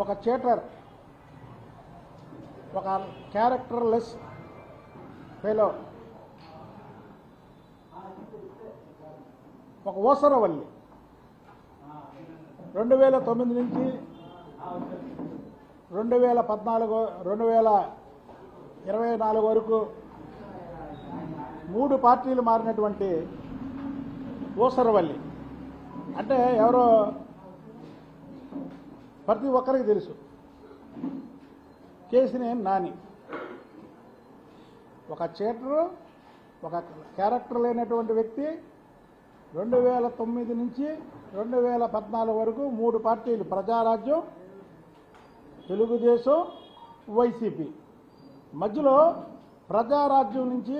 ఒక చేటర్ ఒక characterless fellow ఒక ఓసరవల్లి. రెండు వేల తొమ్మిది నుంచి రెండు వేల పద్నాలుగు రెండు వేల ఇరవై నాలుగు వరకు మూడు పార్టీలు మారినటువంటి ఓసరవల్లి. అంటే ఎవరో ప్రతి ఒక్కరికి తెలుసు. కేసినేని నాని ఒక చేటరు ఒక క్యారెక్టర్ లేనటువంటి వ్యక్తి రెండు వేల తొమ్మిది నుంచి రెండు వేల పద్నాలుగు వరకు మూడు పార్టీలు ప్రజారాజ్యం తెలుగుదేశం వైసీపీ. మధ్యలో ప్రజారాజ్యం నుంచి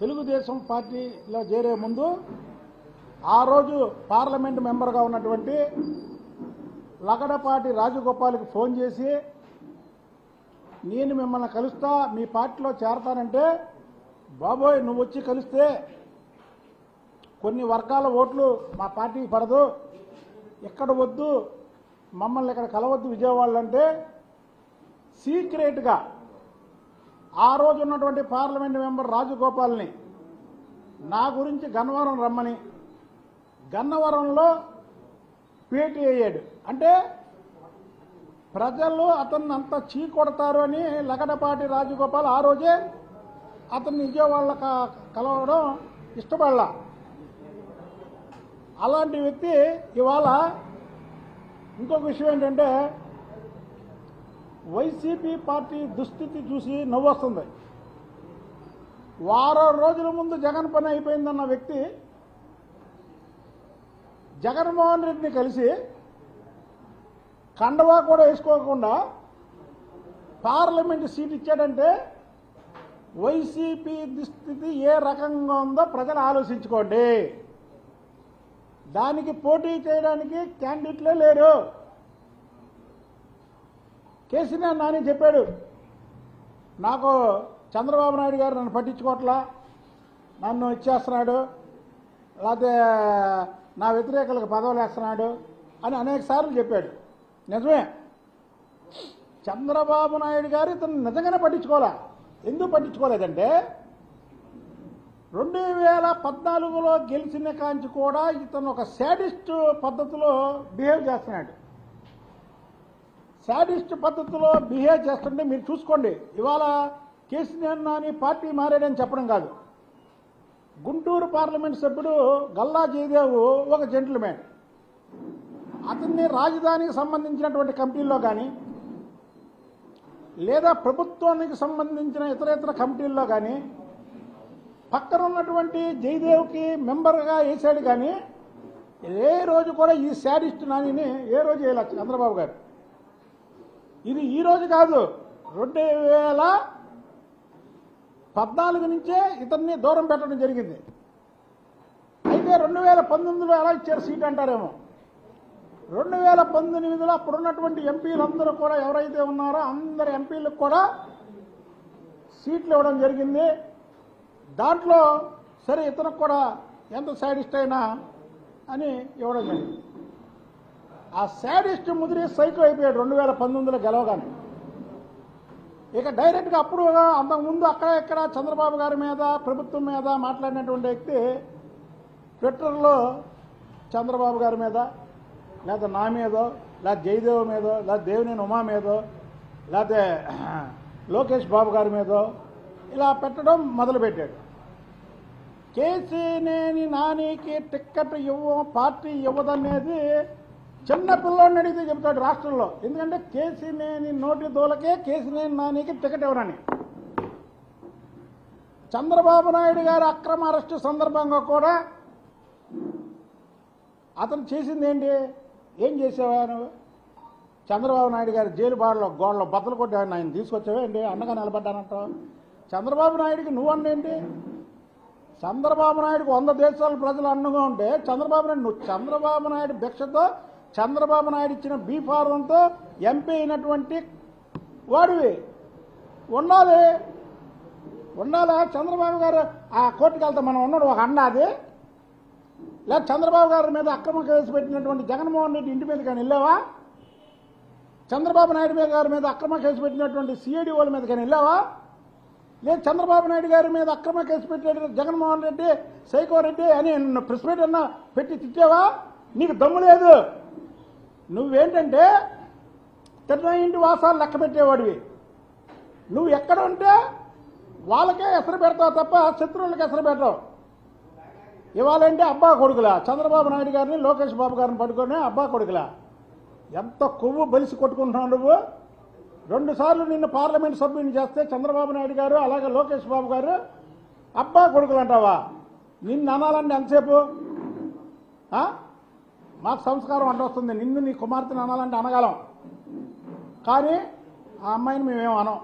తెలుగుదేశం పార్టీలో చేరే ముందు ఆ రోజు పార్లమెంట్ మెంబర్గా ఉన్నటువంటి లగడపాటి రాజగోపాల్కి ఫోన్ చేసి నేను మిమ్మల్ని కలుస్తా మీ పార్టీలో చేరతానంటే బాబోయ్ నువ్వు వచ్చి కలిస్తే కొన్ని వర్గాల ఓట్లు మా పార్టీకి పడదు. ఇక్కడ వద్దు మమ్మల్ని ఇక్కడ కలవద్దు విజయవాడలో అంటే సీక్రెట్గా ఆ రోజు ఉన్నటువంటి పార్లమెంట్ మెంబర్ రాజగోపాల్ని నా గురించి గన్నవరం రమ్మని. గన్నవరంలో భేటీ అయ్యాడు. అంటే ప్రజలు అతన్ని అంత చీకొడతారు అని లగడపాటి రాజగోపాల్ ఆ రోజే అతన్ని విజయవాడ కలవడం ఇష్టపడలా. అలాంటి వ్యక్తి ఇవాళ ఇంకొక విషయం ఏంటంటే వైసీపీ పార్టీ దుస్థితి చూసి నవ్వొస్తుంది. వారం రోజుల ముందు జగన్ పని అయిపోయిందన్న వ్యక్తి జగన్మోహన్ రెడ్డిని కలిసి కండవా కూడా వేసుకోకుండా పార్లమెంట్ సీట్ ఇచ్చాడంటే వైసీపీ దుస్థితి ఏ రకంగా ఉందో ప్రజలు ఆలోచించుకోండి. దానికి పోటీ చేయడానికి క్యాండిడేట్లే లేరు. కేసీఆర్ నాని చెప్పాడు నాకు చంద్రబాబు నాయుడు గారు నన్ను పట్టించుకోవట్లా నన్ను ఇచ్చేస్తున్నాడు లేకపోతే నా వ్యతిరేకులకు పదవులు వేస్తున్నాడు అని అనేక సార్లు చెప్పాడు. నిజమే. చంద్రబాబు నాయుడు గారు ఇతను నిజంగానే పట్టించుకోలే ఎందుకు పట్టించుకోలేదంటే రెండు వేల పద్నాలుగులో గెలిచిన కాంచి కూడా ఇతను ఒక శాడిస్ట్ పద్ధతిలో బిహేవ్ చేస్తున్నాడు. శాడిస్ట్ పద్ధతిలో బిహేవ్ చేస్తుంటే మీరు చూసుకోండి. ఇవాళ కేసీఆర్ నాని పార్టీ మారాడని చెప్పడం కాదు. గుంటూరు పార్లమెంట్ సభ్యుడు గల్లా జయదేవు ఒక జెంటిల్మెన్ అతన్ని రాజధానికి సంబంధించినటువంటి కమిటీల్లో కానీ లేదా ప్రభుత్వానికి సంబంధించిన ఇతర ఇతర కమిటీల్లో కానీ పక్కన ఉన్నటువంటి జయదేవ్కి మెంబర్గా వేసాడు కానీ ఏ రోజు కూడా ఈ శాడిస్ట్ నానిని ఏ రోజు వేయలేదు చంద్రబాబు గారు. ఇది ఈ రోజు కాదు రెండు వేల పద్నాలుగు నుంచే ఇతన్ని దూరం పెట్టడం జరిగింది. అయితే రెండు వేల పంతొమ్మిదిలో ఎలా ఇచ్చారు సీట్ అంటారేమో? రెండు వేల పంతొమ్మిదిలో అప్పుడున్నటువంటి ఎంపీలందరూ కూడా ఎవరైతే ఉన్నారో అందరు ఎంపీలకు కూడా సీట్లు ఇవ్వడం జరిగింది. దాంట్లో సరే ఇతనికి కూడా ఎంత శాడిస్ట్ అయినా అని ఇవ్వడం జరిగింది. ఆ శాడిస్ట్ ముదిరి సైకో అయిపోయాడు రెండు వేల పంతొమ్మిదిలో గెలవగానే. ఇక డైరెక్ట్గా అప్పుడు అంతకుముందు అక్కడ ఇక్కడ చంద్రబాబు గారి మీద ప్రభుత్వం మీద మాట్లాడినటువంటి వ్యక్తి ట్విట్టర్లో చంద్రబాబు గారి మీద లేదా నా మీదో లేదా జయదేవ్ మీదో లేదా దేవినేని ఉమా మీదో లేకపోతే లోకేష్ బాబు గారి మీదో ఇలా పెట్టడం మొదలుపెట్టాడు. కేసీనేని నానికి టిక్కెట్ ఇవ్వం పార్టీ ఇవ్వదనేది చిన్న పిల్లోడిని అడిగితే చెప్తాడు రాష్ట్రంలో. ఎందుకంటే కేసీనేని నోటి దూలకే కేసీనేని నానికి టికెట్ ఎవరని. చంద్రబాబు నాయుడు గారు అక్రమ అరెస్టు సందర్భంగా కూడా అతను చేసింది ఏంటి? ఏం చేసేవా నువ్వు? చంద్రబాబు నాయుడు గారి జైలు బాడలో గోడలో బద్దలు కొట్టావని ఆయన తీసుకొచ్చావా అండి అండగా నిలబడ్డానంట చంద్రబాబు నాయుడికి నువ్వన్నేంటి చంద్రబాబు నాయుడుకు వంద దేశాల ప్రజలు అండగా ఉంటే చంద్రబాబు నాయుడు నువ్వు చంద్రబాబు నాయుడు భిక్షతో చంద్రబాబు నాయుడు ఇచ్చిన బీ ఫార్మంతో ఎంపీ అయినటువంటి వాడివి. ఉండాలి ఉండాలా చంద్రబాబు గారు ఆ కోర్టుకు వెళ్తే మనం ఉన్నాడు ఒక అన్నది లేదా చంద్రబాబు గారి మీద అక్రమ కేసు పెట్టినటువంటి జగన్మోహన్ రెడ్డి ఇంటి మీద కానీ వెళ్ళావా? చంద్రబాబు నాయుడు మీద గారి మీద అక్రమ కేసు పెట్టినటువంటి సిఐడి వాళ్ళ మీద కానీ వెళ్ళావా? లేదు చంద్రబాబు నాయుడు గారి మీద అక్రమ కేసు పెట్టిన జగన్మోహన్ రెడ్డి సైకో రెడ్డి అని నిన్ను ప్రెస్ మీట్ పెట్టి తిట్టావా? నీకు దమ్ము లేదు. నువ్వేంటంటే తిన్న ఇంటి వాసాలు లెక్క పెట్టేవాడివి. నువ్వు ఎక్కడ ఉంటే వాళ్ళకే ఎసరు పెడతావు తప్ప శత్రువులకు ఎసరు పెట్టావు. ఇవాళంటే అబ్బా కొడుకులా? చంద్రబాబు నాయుడు గారిని లోకేష్ బాబు గారిని పట్టుకొని అబ్బా కొడుకులా? ఎంత కొవ్వు బలిసి కొట్టుకుంటున్నావు నువ్వు? రెండుసార్లు నిన్ను పార్లమెంట్ సభ్యుని చేస్తే చంద్రబాబు నాయుడు గారు అలాగే లోకేష్ బాబు గారు అబ్బా కొడుకులు అంటావా? నిన్ను అనాలంటే ఎంతసేపు? మాకు సంస్కారం అడ్డొస్తుంది వస్తుంది. నిన్ను నీ కుమార్తెను అనాలంటే అనగలం. కానీ ఆ అమ్మాయిని మేమేం అనం.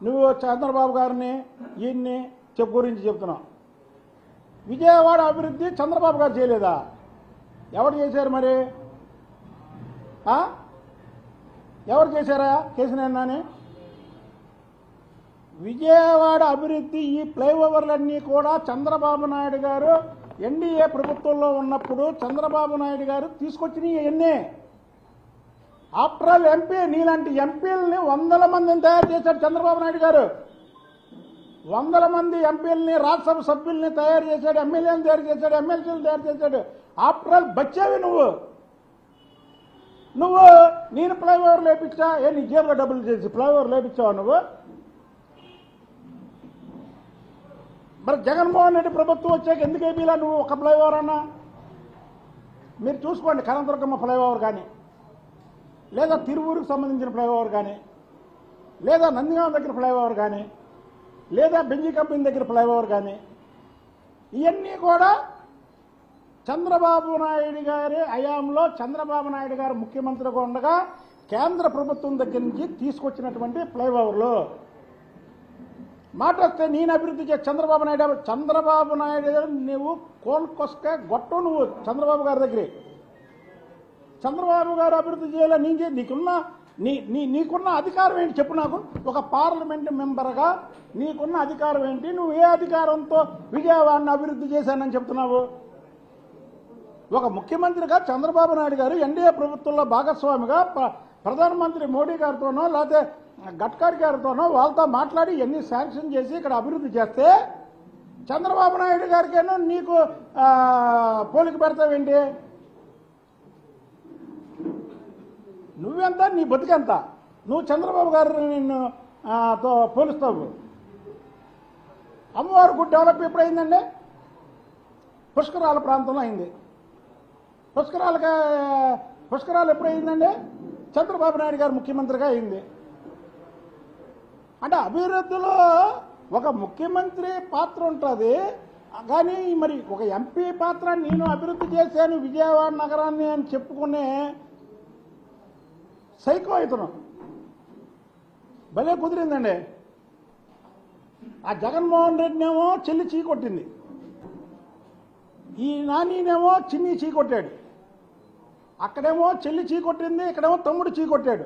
నువ్వు చంద్రబాబు గారిని ఈయన్ని చెప్పు గురించి చెప్తున్నావు. విజయవాడ అభివృద్ధి చంద్రబాబు గారు చేయలేదా? ఎవరు చేశారు మరి? ఎవరు చేశారా కేసినేనాని విజయవాడ అభివృద్ధి ఈ ఫ్లైఓవర్లన్నీ కూడా చంద్రబాబు నాయుడు గారు ఎన్డీఏ ప్రభుత్వంలో ఉన్నప్పుడు చంద్రబాబు నాయుడు గారు తీసుకొచ్చినవి ఎన్నే? ఆఫ్టర్ ఆల్ ఎంపీ నీలాంటి ఎంపీలని వందల మందిని తయారు చేశాడు చంద్రబాబు నాయుడు గారు. వందల మంది ఎంపీలని రాజ్యసభ సభ్యుల్ని తయారు చేశాడు ఎమ్మెల్యేని తయారు చేశాడు ఎమ్మెల్సీలు తయారు చేశాడు. ఆఫ్టర్ ఆల్ నువ్వు. నువ్వు నేను ఫ్లైఓవర్ లేపించా? ఏ నీ జేబులో డబ్బులు చేసి ఫ్లైఓవర్ లేపించావు నువ్వు? మరి జగన్మోహన్ రెడ్డి ప్రభుత్వం వచ్చాక ఎందుకు ఏపీలా నువ్వు ఒక ఫ్లైఓవర్ అన్నా? మీరు చూసుకోండి కనంతరకమ్మ ఫ్లైఓవర్ కానీ లేదా తిరువూరుకు సంబంధించిన ఫ్లైఓవర్ కానీ లేదా నందిగాం దగ్గర ఫ్లైఓవర్ కానీ లేదా బెంజి కంపెనీ దగ్గర ఫ్లైఓవర్ కానీ ఇవన్నీ కూడా చంద్రబాబు నాయుడు గారి హయాంలో చంద్రబాబు నాయుడు గారు ముఖ్యమంత్రిగా ఉండగా కేంద్ర ప్రభుత్వం దగ్గర నుంచి తీసుకొచ్చినటువంటి ఫ్లైఓవర్లు. మాట వస్తే నేను అభివృద్ధి చేసి చంద్రబాబు నాయుడు చంద్రబాబు నాయుడు నువ్వు కోన్కొస్క గొట్టం నువ్వు చంద్రబాబు గారి దగ్గరే. చంద్రబాబు గారు అభివృద్ధి చేయాలి? నేను నీకున్న నీ నీ నీకున్న అధికారం ఏంటి? చెప్పు నాకు. ఒక పార్లమెంట్ మెంబర్గా నీకున్న అధికారం ఏంటి? నువ్వు ఏ అధికారంతో విజయవాడని అభివృద్ధి చేశానని చెప్తున్నావు? ఒక ముఖ్యమంత్రిగా చంద్రబాబు నాయుడు గారు ఎన్డీఏ ప్రభుత్వంలో భాగస్వామిగా ప్ర- ప్రధానమంత్రి మోడీ గారితోనో లేకపోతే గడ్కరీ గారితోనో వాళ్ళతో మాట్లాడి ఎన్ని శాంక్షన్ చేసి ఇక్కడ అభివృద్ధి చేస్తే చంద్రబాబు నాయుడు గారికేనో నీకు పోలిక పెడతావేంటి నువ్వెంత? నీ బతుకెంత? నువ్వు చంద్రబాబు గారిని నిన్ను తో పోలుస్తావు. అమ్మవారి గుడ్ డెవలప్ ఎప్పుడైందండి? పుష్కరాల ప్రాంతంలో అయింది. పుష్కరాలకి పుష్కరాలు ఎప్పుడైందండి? చంద్రబాబు నాయుడు గారు ముఖ్యమంత్రిగా అయింది. అంటే అభివృద్ధిలో ఒక ముఖ్యమంత్రి పాత్ర ఉంటుంది. కానీ మరి ఒక ఎంపీ పాత్ర నేను అభివృద్ధి చేశాను విజయవాడ నగరాన్ని అని చెప్పుకునే సైకో ఇతను. భలే కుదిరిందండి. ఆ జగన్మోహన్ రెడ్డినేమో చెల్లి చీ కొట్టింది. ఈ నానినేమో చిన్ని చీ కొట్టాడు. అక్కడేమో చెల్లి చీ కొట్టింది ఇక్కడేమో తమ్ముడు చీ కొట్టాడు.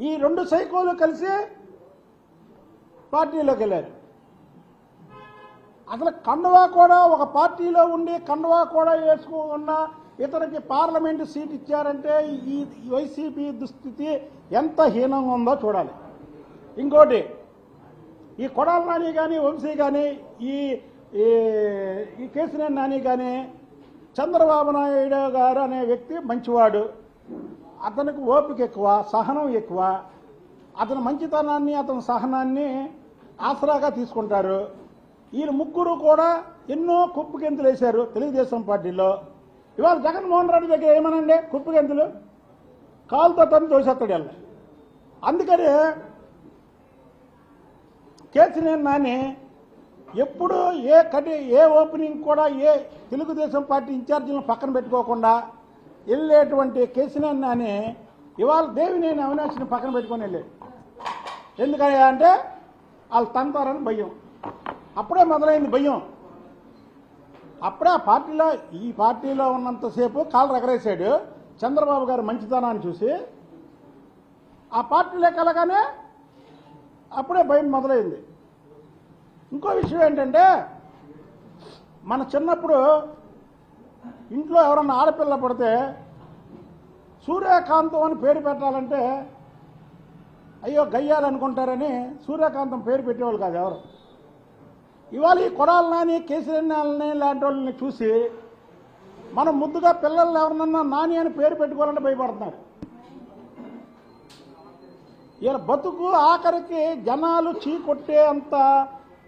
ఈ రెండు సైకోలు కలిసి పార్టీలోకి వెళ్ళారు. అసలు కండువా కూడా ఒక పార్టీలో ఉండి కండువా కూడా వేసుకోకుండా ఇతనికి పార్లమెంటు సీట్ ఇచ్చారంటే ఈ వైసీపీ దుస్థితి ఎంత హీనంగా ఉందో చూడాలి. ఇంకోటి ఈ కొడాల నాని కానీ వంశీ కానీ ఈ ఈ ఈ నాని కానీ చంద్రబాబు నాయుడు గారు అనే వ్యక్తి మంచివాడు. అతనికి ఓపిక ఎక్కువ సహనం ఎక్కువ. అతని మంచితనాన్ని అతని సహనాన్ని ఆసరాగా తీసుకుంటారు. వీళ్ళు ముగ్గురు కూడా ఎన్నో కుప్పు గెంతులు వేశారు తెలుగుదేశం పార్టీలో. ఇవాళ జగన్మోహన్ రెడ్డి దగ్గర ఏమనండి కుప్పు గెంతులు? కాలుతో తను తోసేస్తాడు వీళ్ళని అందుకని కేసినేని నాని ఎప్పుడు ఏ కటి ఏ ఓపెనింగ్ కూడా ఏ తెలుగుదేశం పార్టీ ఇన్ఛార్జీలను పక్కన పెట్టుకోకుండా వెళ్ళేటువంటి కేసినేని నాని ఇవాళ దేవినేని అవినాష్ని పక్కన పెట్టుకొని వెళ్ళాడు. ఎందుకని అంటే వాళ్ళు తంతారని భయం. అప్పుడే మొదలైంది భయం. అప్పుడే ఆ పార్టీలో ఈ పార్టీలో ఉన్నంతసేపు కాళ్ళు ఎగరేశాడు చంద్రబాబు గారు మంచితనాన్ని చూసి. ఆ పార్టీలో కలగానే అప్పుడే భయం మొదలైంది. ఇంకో విషయం ఏంటంటే మన చిన్నప్పుడు ఇంట్లో ఎవరన్నా ఆడపిల్ల పడితే సూర్యకాంతం అని పేరు పెట్టాలంటే అయ్యో గయ్యాలనుకుంటారని సూర్యకాంతం పేరు పెట్టేవాళ్ళు కాదు ఎవరు. ఇవాళ ఈ కొడాలి నాని లాంటి వాళ్ళని చూసి మనం ముద్దుగా పిల్లల్ని ఎవరినన్నా నాని అని పేరు పెట్టుకోవాలంటే భయపడుతున్నారు. ఇలా బతుకు ఆఖరికి జనాలు చీకొట్టే అంత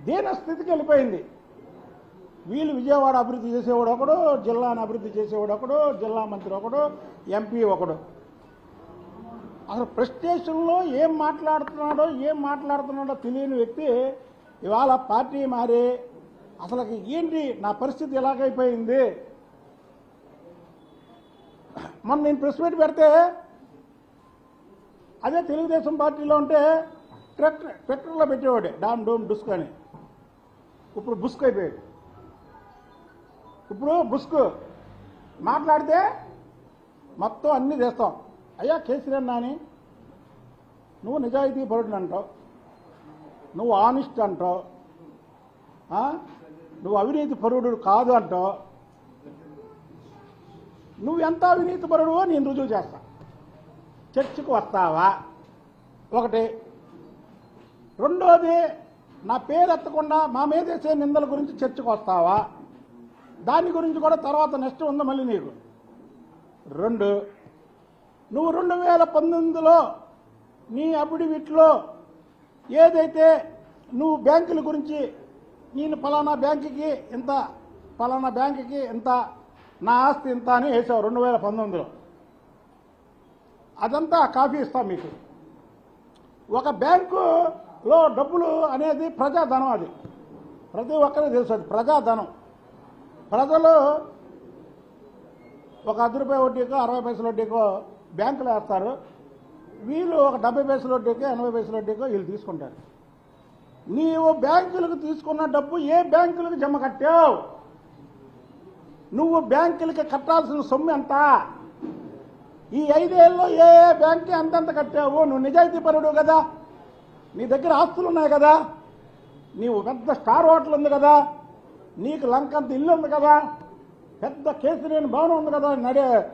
దీన స్థితికి వెళ్ళిపోయింది. వీళ్ళు విజయవాడ అభివృద్ధి చేసేవాడు ఒకడు జిల్లాను అభివృద్ధి చేసేవాడు ఒకడు జిల్లా మంత్రి ఒకడు ఎంపీ ఒకడు. అసలు ప్రెస్టేషన్లో ఏం మాట్లాడుతున్నాడో ఏం మాట్లాడుతున్నాడో తెలియని వ్యక్తి ఇవాళ పార్టీ మారి. అసలు ఏంటి నా పరిస్థితి ఎలాగైపోయింది? మొన్న నేను ప్రెస్ మీట్ పెడితే అదే తెలుగుదేశం పార్టీలో ఉంటే ట్రెక్టర్ ట్రెక్టర్లో పెట్టేవాడు డామ్ డోమ్ డుస్క్ అని. ఇప్పుడు బుస్క్ అయిపోయాడు. ఇప్పుడు బుస్క్ మాట్లాడితే మొత్తం అన్నీ చేస్తాం. అయ్యా కేసీఆర్ నాని నువ్వు నిజాయితీ పరుడు అంటావు. నువ్వు ఆనిస్ట్ అంటావు. నువ్వు అవినీతి పరుడు కాదు అంటావు. నువ్వు ఎంత అవినీతి పరుడువో నేను రుజువు చేస్తా. చర్చకు వస్తావా? ఒకటి. రెండోది నా పేరు ఎత్తకుండా మా మీద వేసే నిందల గురించి చర్చకు వస్తావా? దాని గురించి కూడా తర్వాత నెక్స్ట్ ఉంది మళ్ళీ నీకు. రెండు. నువ్వు రెండు వేల పంతొమ్మిదిలో నీ అఫిడవిట్లో ఏదైతే నువ్వు బ్యాంకుల గురించి నేను ఫలానా బ్యాంకుకి ఇంత ఫలానా బ్యాంకుకి ఇంత నా ఆస్తి ఇంత అని వేసావు రెండు వేల పంతొమ్మిదిలో. అదంతా కాపీ ఇస్తాం మీకు. ఒక బ్యాంకులో డబ్బులు అనేది ప్రజాధనం అది. ప్రతి ఒక్కరికి తెలుసు అది ప్రజాధనం. ప్రజలు ఒక అర్ధ రూపాయ వడ్డీకో అరవై పైసల వడ్డీకో బ్యాంకులో వేస్తారు. వీళ్ళు ఒక డెబ్బై పైసల వడ్డీకో ఎనభై పైసల వడ్డీకో వీళ్ళు తీసుకుంటారు. నీవు బ్యాంకులకు తీసుకున్న డబ్బు ఏ బ్యాంకులకు జమ కట్టావు? నువ్వు బ్యాంకులకి కట్టాల్సిన సొమ్ము ఎంత? ఈ ఐదేళ్ళలో ఏ ఏ బ్యాంక్కి అంతంత కట్టావు? నువ్వు నిజాయితీపరుడు కదా. నీ దగ్గర ఆస్తులు ఉన్నాయి కదా. నీవు పెద్ద స్టార్ హోటల్ ఉంది కదా. నీకు లంకంత ఇల్లు ఉంది కదా. పెద్ద కేసరిని భవనం ఉంది కదా. నడే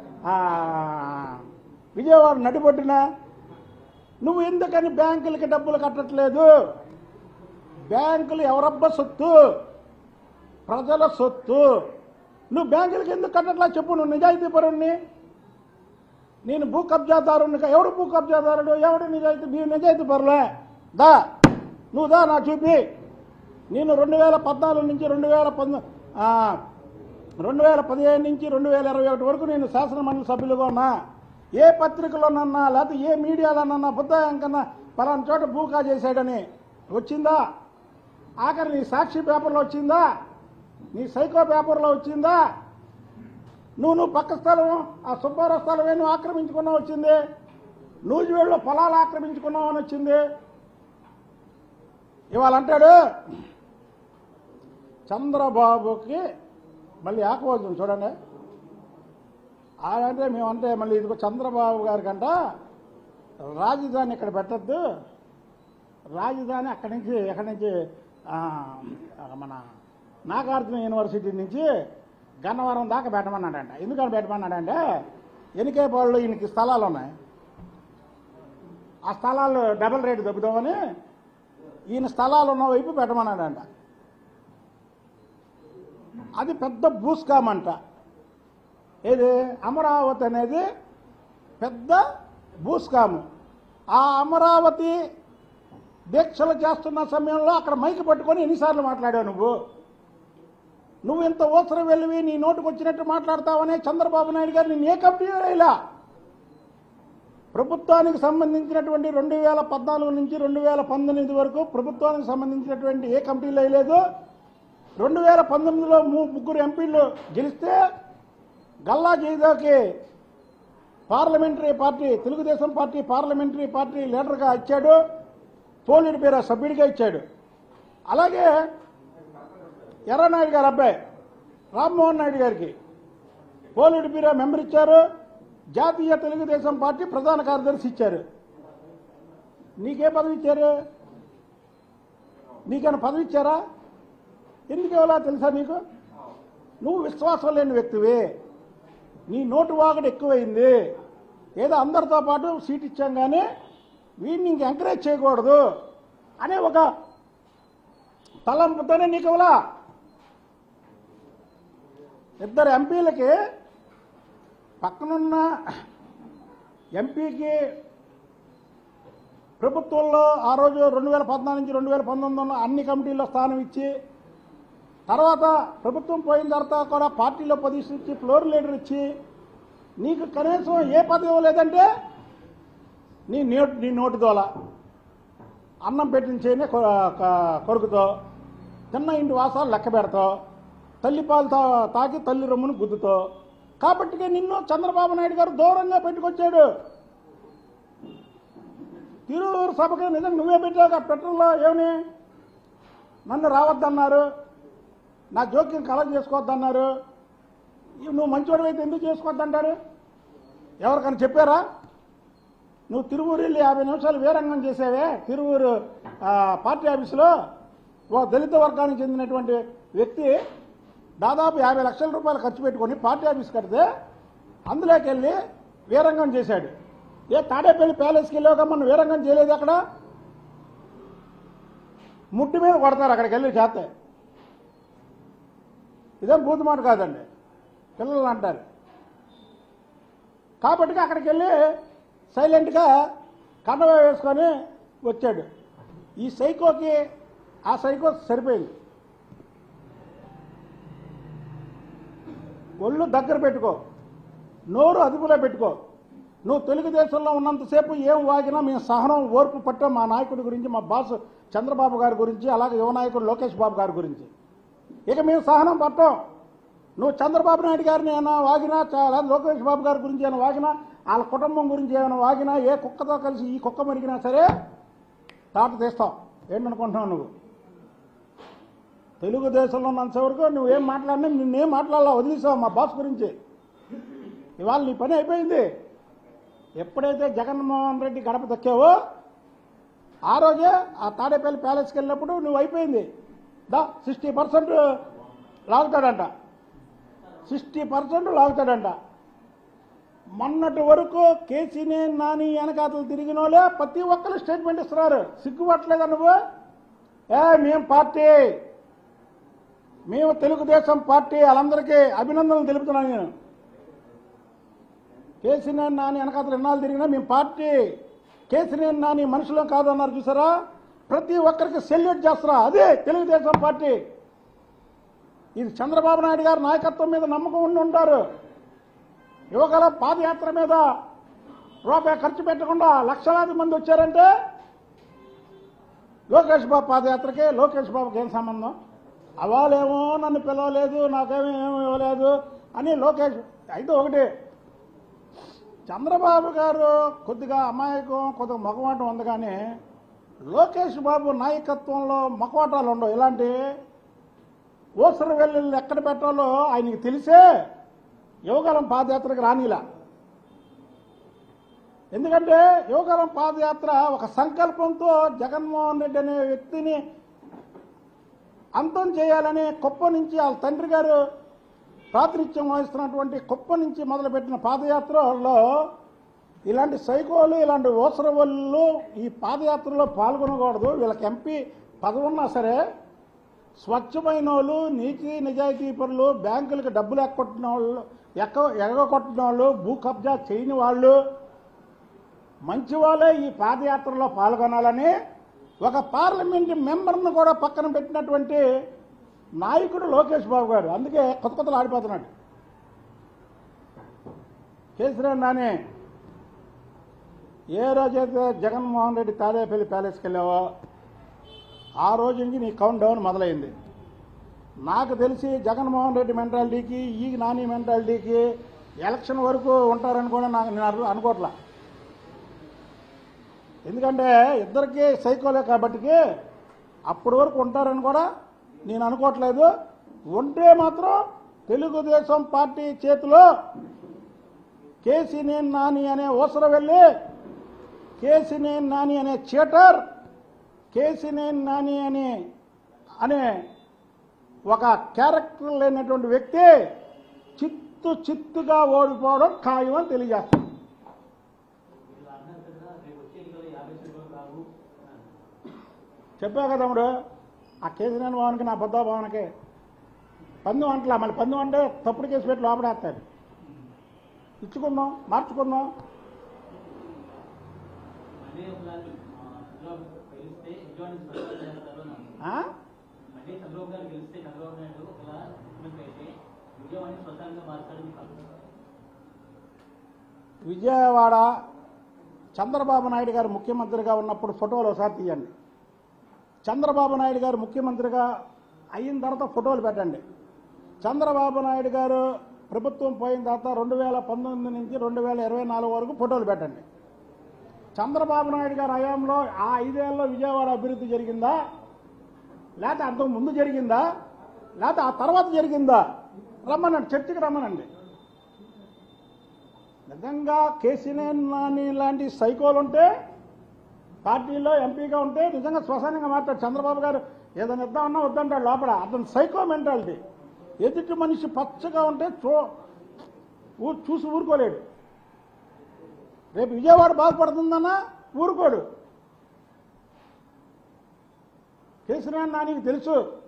విజయవాడ నడిబొడ్డున. నువ్వు ఎందుకని బ్యాంకులకి డబ్బులు కట్టట్లేదు? బ్యాంకులు ఎవరబ్బ సొత్తు? ప్రజల సొత్తు. నువ్వు బ్యాంకులకి ఎందుకు కట్టట్లా చెప్పు నువ్వు నిజాయితీ పరుణ్ణి. నేను భూ కబ్జాదారుని ఎవడు భూ కబ్జాదారుడు? ఎవడు నిజాయితీ? మీ నిజాయితీ పరులే. దా నువ్వు దా నా చూపి. నేను రెండు వేల పద్నాలుగు నుంచి రెండు వేల పంద రెండు వేల పదిహేను నుంచి రెండు వేల ఇరవై ఒకటి వరకు నేను శాసనమండలి సభ్యులుగా ఉన్నా. ఏ పత్రికలోనన్నా లేకపోతే ఏ మీడియాలోనన్నా బుద్ధాయంకన్నా పలానా చోట భూకా చేశాడని వచ్చిందా? ఆఖరి నీ సాక్షి పేపర్లో వచ్చిందా? నీ సైకో పేపర్లో వచ్చిందా? నువ్వు నువ్వు పక్క స్థలం ఆ సుబ్బారావు స్థలమే నువ్వు ఆక్రమించుకున్నావు వచ్చింది. నూజివేడులో పొలాలు ఆక్రమించుకున్నావు అని వచ్చింది. ఇవాళ అంటాడు చంద్రబాబుకి మళ్ళీ ఆకవద్దు చూడండి. ఆడంటే మేమంటే మళ్ళీ ఇదిగో చంద్రబాబు గారి కంట రాజధాని ఇక్కడ పెట్టద్దు. రాజధాని అక్కడి నుంచి ఎక్కడి నుంచి? మన నాగార్జున యూనివర్సిటీ నుంచి గన్నవరం దాకా పెట్టమన్నాడంట. ఎందుకని పెట్టమన్నాడంటే ఎనికేపాళ్ళు ఈయనకి స్థలాలు ఉన్నాయి. ఆ స్థలాలు డబల్ రేటు దెబ్బతామని ఈయన స్థలాలు ఉన్న వైపు పెట్టమన్నాడంట. అది పెద్ద భూస్కామంట ఏది? అమరావతి అనేది పెద్ద భూస్కాము. ఆ అమరావతి దీక్షలు చేస్తున్న సమయంలో అక్కడ మైకి పట్టుకొని ఎన్నిసార్లు మాట్లాడావు నువ్వు? నువ్వు ఇంత ఓసరం వెళ్ళివి నీ నోటుకు వచ్చినట్టు మాట్లాడతావనే చంద్రబాబు నాయుడు గారు నేను ఏ కంపెనీ ఇలా ప్రభుత్వానికి సంబంధించినటువంటి రెండు వేల పద్నాలుగు నుంచి రెండు వేల పంతొమ్మిది వరకు ప్రభుత్వానికి సంబంధించినటువంటి ఏ కంపెనీలు వేయలేదు రెండు వేల పంతొమ్మిదిలో ము- ముగ్గురు ఎంపీలు గెలిస్తే Galla జయదేవ్కి parliamentary party Telugu Desam party parliamentary party లీడర్గా ఇచ్చాడు పోలీడు పేర సభ్యుడిగా ఇచ్చాడు. అలాగే ఎర్రనాయుడు గారు అబ్బాయి రామ్మోహన్ నాయుడు గారికి పోలీడు బ్యూరో మెంబర్ ఇచ్చారు జాతీయ తెలుగుదేశం పార్టీ ప్రధాన కార్యదర్శి ఇచ్చారు. నీకే పదవి ఇచ్చారు? నీకైనా పదవి ఇచ్చారా? ఎందుకు ఇవ్వాలా తెలుసా నీకు? నువ్వు విశ్వాసం లేని వ్యక్తివే. నీ నోటు వాగడు ఎక్కువైంది. ఏదో అందరితో పాటు సీట్ ఇచ్చాం కానీ వీడిని ఇంక ఎంకరేజ్ చేయకూడదు అనే ఒక తలంపుతోనే నీకు ఇవ్వలా? ఇద్దరు ఎంపీలకి పక్కనున్న ఎంపీకి ప్రభుత్వంలో ఆ రోజు రెండు వేల పద్నాలుగు నుంచి రెండు వేల పంతొమ్మిదిలో అన్ని కమిటీల్లో స్థానం ఇచ్చి తర్వాత ప్రభుత్వం పోయిన తర్వాత కూడా పార్టీలో పొజిషన్ ఇచ్చి ఫ్లోర్ లీడర్ ఇచ్చి నీకు కనీసం ఏ పదవి ఇవ్వలేదంటే నీ నోటి నీ నోటి దోల. అన్నం పెట్టించేనే కొరుకుతో చిన్న ఇంటి వాసాలు లెక్క పెడతావు తల్లి పాలు తా తాకి తల్లి రొమ్మును గుద్దుతో. కాబట్టి నిన్ను చంద్రబాబు నాయుడు గారు దూరంగా పెట్టుకొచ్చాడు. తిరువురు సభకి నిజంగా నువ్వే పెట్టావు పెట్టడంలో ఏమని? నన్ను రావద్దన్నారు. నా జోక్యం కలెక్ట్ చేసుకోవద్దన్నారు. ఇవి నువ్వు మంచివాడు అయితే ఎందుకు చేసుకోవద్దంటారు ఎవరికైనా చెప్పారా? నువ్వు తిరువూరు వెళ్ళి యాభై నిమిషాలు వీరంగం చేసావే. తిరువూరు పార్టీ ఆఫీసులో ఓ దళిత వర్గానికి చెందినటువంటి వ్యక్తి దాదాపు యాభై లక్షల రూపాయలు ఖర్చు పెట్టుకొని పార్టీ ఆఫీస్ కడితే అందులోకి వెళ్ళి వీరంగం చేశాడు. ఏ తాడేపల్లి ప్యాలెస్కి వెళ్ళాక మనం వీరంగం చేయలేదు అక్కడ ముట్టు మీద కొడతారు అక్కడికి వెళ్ళి చేస్తే. ఇదేం భూతమాట కాదండి. పిల్లలు అంటారు. కాబట్టి అక్కడికి వెళ్ళి సైలెంట్గా కండవ వేసుకొని వచ్చాడు. ఈ సైకోకి ఆ సైకో సరిపోయింది. ఒళ్ళు దగ్గర పెట్టుకో. నోరు అదుపులో పెట్టుకో. నువ్వు తెలుగుదేశంలో ఉన్నంతసేపు ఏం వాగినా మేము సహనం ఓర్పు పట్టాం మా నాయకుడి గురించి మా బాస్ చంద్రబాబు గారి గురించి అలాగే యువ నాయకుడు లోకేష్ బాబు గారి గురించి. ఇక మేము సహనం పట్టాం. నువ్వు చంద్రబాబు నాయుడు గారిని ఏమైనా వాగినా లోకేష్ బాబు గారి గురించి ఏమైనా వాగినా వాళ్ళ కుటుంబం గురించి ఏమైనా వాగినా ఏ కుక్కతో కలిసి ఈ కుక్క మరిగినా సరే తాట తీస్తావు. ఏంటనుకుంటున్నావు నువ్వు? తెలుగుదేశంలో ఉన్నంత వరకు నువ్వేం మాట్లాడినా నిన్నేం మాట్లాడాలా వదిలేసావు మా బాస్ గురించి. ఇవాళ నీ పని అయిపోయింది. ఎప్పుడైతే జగన్మోహన్ రెడ్డి గడప దక్కావో ఆ రోజే ఆ తాడేపల్లి ప్యాలెస్కి వెళ్ళినప్పుడు నువ్వు అయిపోయింది. దా సిక్స్టీ పర్సెంట్ లాగుతాడంట. సిక్స్టీ పర్సెంట్ లాగుతాడంట. మొన్నటి వరకు కేసీనే నాని వెనకాతలు తిరిగినోలే ప్రతి ఒక్కరు స్టేట్మెంట్ ఇస్తున్నారు. సిగ్గుపట్టలేదా నువ్వు? ఏ మేం పార్టీ. మేము తెలుగుదేశం పార్టీ వాళ్ళందరికీ అభినందనలు తెలుపుతున్నాను నేను. కేసీనే నాని వెనకాతలు ఎన్నాళ్ళు తిరిగినా మేము పార్టీ. కేసీనే నాని మనుషులం కాదు అన్నారు చూసారా? ప్రతి ఒక్కరికి సెల్యూట్ చేస్తారా అదే తెలుగుదేశం పార్టీ. ఇది చంద్రబాబు నాయుడు గారి నాయకత్వం మీద నమ్మకం ఉండి ఉంటారు. యువకుల పాదయాత్ర మీద రూపాయి ఖర్చు పెట్టకుండా లక్షలాది మంది వచ్చారంటే లోకేష్ బాబు పాదయాత్రకి లోకేష్ బాబుకి ఏం సంబంధం? అవాలేమో నన్ను పిలవలేదు నాకేమీ ఏమీ ఇవ్వలేదు అని లోకేష్ అయితే ఒకటి. చంద్రబాబు గారు కొద్దిగా అమాయకం కొద్దిగా మగవాటం ఉంది కానీ లోకేష్ బాబు నాయకత్వంలో మకోటాలు ఉండవు. ఇలాంటి ఓసర వెల్లుల్ని ఎక్కడ పెట్టాలో ఆయనకి తెలిసే యువగలం పాదయాత్రకు రానిలా. ఎందుకంటే యువగలం పాదయాత్ర ఒక సంకల్పంతో జగన్మోహన్ రెడ్డి అనే వ్యక్తిని అంతం చేయాలని కుప్ప నుంచి వాళ్ళ తండ్రి గారు ప్రాతినిధ్యం వహిస్తున్నటువంటి కుప్ప నుంచి మొదలుపెట్టిన పాదయాత్రలో ఇలాంటి సైకోలు ఇలాంటి ఓసరవల్లు ఈ పాదయాత్రలో పాల్గొనకూడదు. వీళ్ళకి ఎంపీ పదవి ఉన్నా సరే స్వచ్ఛమైన వాళ్ళు నీతి నిజాయితీ పరులు బ్యాంకులకు డబ్బులు ఎక్కొట్టిన వాళ్ళు ఎక్క ఎగగొట్టిన వాళ్ళు భూ కబ్జా చేయని వాళ్ళు మంచి వాళ్ళే ఈ పాదయాత్రలో పాల్గొనాలని ఒక పార్లమెంట్ మెంబర్ను కూడా పక్కన పెట్టినటువంటి నాయకుడు లోకేష్ బాబు గారు. అందుకే కొత్త కొత్తలు ఆడిపోతున్నాడు కేసీఆర్ నాని ఏ రోజైతే జగన్మోహన్ రెడ్డి తాడేపల్లి ప్యాలెస్కి వెళ్ళావో ఆ రోజు నుంచి నీ కౌంట్ డౌన్ మొదలైంది. నాకు తెలిసి జగన్మోహన్ రెడ్డి మెంటాలిటీకి ఈ నాని మెంటాలిటీకి ఎలక్షన్ వరకు ఉంటారని కూడా నాకు నేను అను- అనుకోవట్లా ఎందుకంటే ఇద్దరికీ సైకోలే కాబట్టి అప్పటి వరకు ఉంటారని కూడా నేను అనుకోవట్లేదు ఉంటే మాత్రం తెలుగుదేశం పార్టీ చేతిలో కేసీ నేను నాని అనే ఓసర వెళ్ళి కేసినేని నాని అనే చీటర్ కేసినేని నాని అని అనే ఒక క్యారెక్టర్ లేనటువంటి వ్యక్తి చిత్తు చిత్తుగా ఓడిపోవడం ఖాయం అని తెలియజేస్తాం చెప్పా కదా తమ్ముడు ఆ కేసీఆర్ భవన్కి నా బుద్ధా భవన్కి పందు అంటలా మళ్ళీ పందు అంటే తప్పుడు కేసు పెట్టి లోపడేస్తారు ఇచ్చుకుందాం మార్చుకుందాం మళ్ళీ ఒకసారి ఆ, చంద్రబాబు గెలిస్తే విజయవాడ చంద్రబాబు నాయుడు గారు ముఖ్యమంత్రిగా ఉన్నప్పుడు ఫోటోలు ఒకసారి తీయండి. చంద్రబాబు నాయుడు గారు ముఖ్యమంత్రిగా అయిన తర్వాత ఫోటోలు పెట్టండి. చంద్రబాబు నాయుడు గారు ప్రభుత్వం పోయిన తర్వాత రెండు వేల పంతొమ్మిది నుంచి రెండు వేల ఇరవై నాలుగు వరకు ఫోటోలు పెట్టండి. చంద్రబాబు నాయుడు గారి హయాంలో ఆ ఐదేళ్ళలో విజయవాడ అభివృద్ధి జరిగిందా? లేకపోతే అంతకు ముందు జరిగిందా? లేకపోతే ఆ తర్వాత జరిగిందా? రమ్మనండి చర్చకి రమ్మనండి. నిజంగా కేసీనేని నాని లాంటి సైకోలు ఉంటే పార్టీలో ఎంపీగా ఉంటే నిజంగా శ్మశానంగా మాట్లాడు. చంద్రబాబు గారు ఏదైనా ఇద్దామన్నా వద్దంటాడు లోపల. అతను సైకో మెంటాలిటీ. ఎదుటి మనిషి పచ్చగా ఉంటే చూ చూసి ఊరుకోలేడు. రేపు విజయవాడ బాధపడుతుందన్నా ఊరుకోడు. కేసీఆర్ నానికి తెలుసు.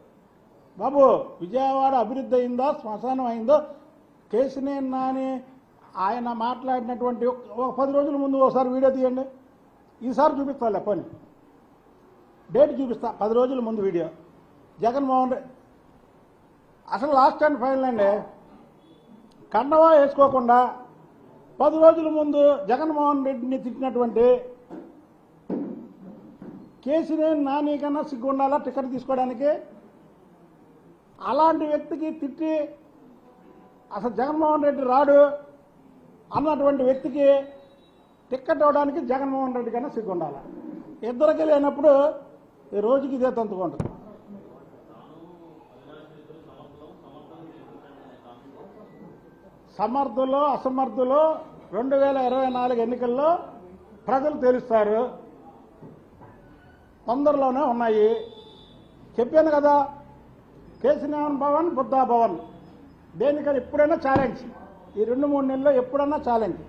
బాబు విజయవాడ అభివృద్ధి అయిందో శ్మశానం అయిందో కేసీఆర్ నాని ఆయన మాట్లాడినటువంటి ఒక- పది రోజుల ముందు ఒకసారి వీడియో తీయండి. ఈసారి చూపిస్తాలే పని. డేట్ చూపిస్తా పది రోజుల ముందు వీడియో. జగన్మోహన్ రెడ్డి అసలు లాస్ట్ అండ్ ఫైనల్ అండి. కండవా వేసుకోకుండా పది రోజుల ముందు జగన్మోహన్ రెడ్డిని తిట్టినటువంటి కేసీనేని నాని కన్నా సిగ్గు ఉండాలా టికెట్ తీసుకోవడానికి? అలాంటి వ్యక్తికి తిట్టి అసలు జగన్మోహన్ రెడ్డి రాడు అన్నటువంటి వ్యక్తికి టిక్కెట్ ఇవ్వడానికి జగన్మోహన్ రెడ్డి కన్నా సిగ్గు ఉండాలి ఇద్దరికి లేనప్పుడు ఈ రోజుకి ఇదే తంతుకుంటుంది. సమర్థులు అసమర్థులు రెండు వేల ఇరవై నాలుగు ఎన్నికల్లో ప్రజలు తెలుస్తారు. తొందరలోనే ఉన్నాయి. చెప్పాను కదా కేసీనారాయణ భవన్ బుద్ధా భవన్. దేనికైనా ఎప్పుడైనా ఛాలెంజ్ ఈ రెండు మూడు నెలల్లో ఎప్పుడైనా ఛాలెంజ్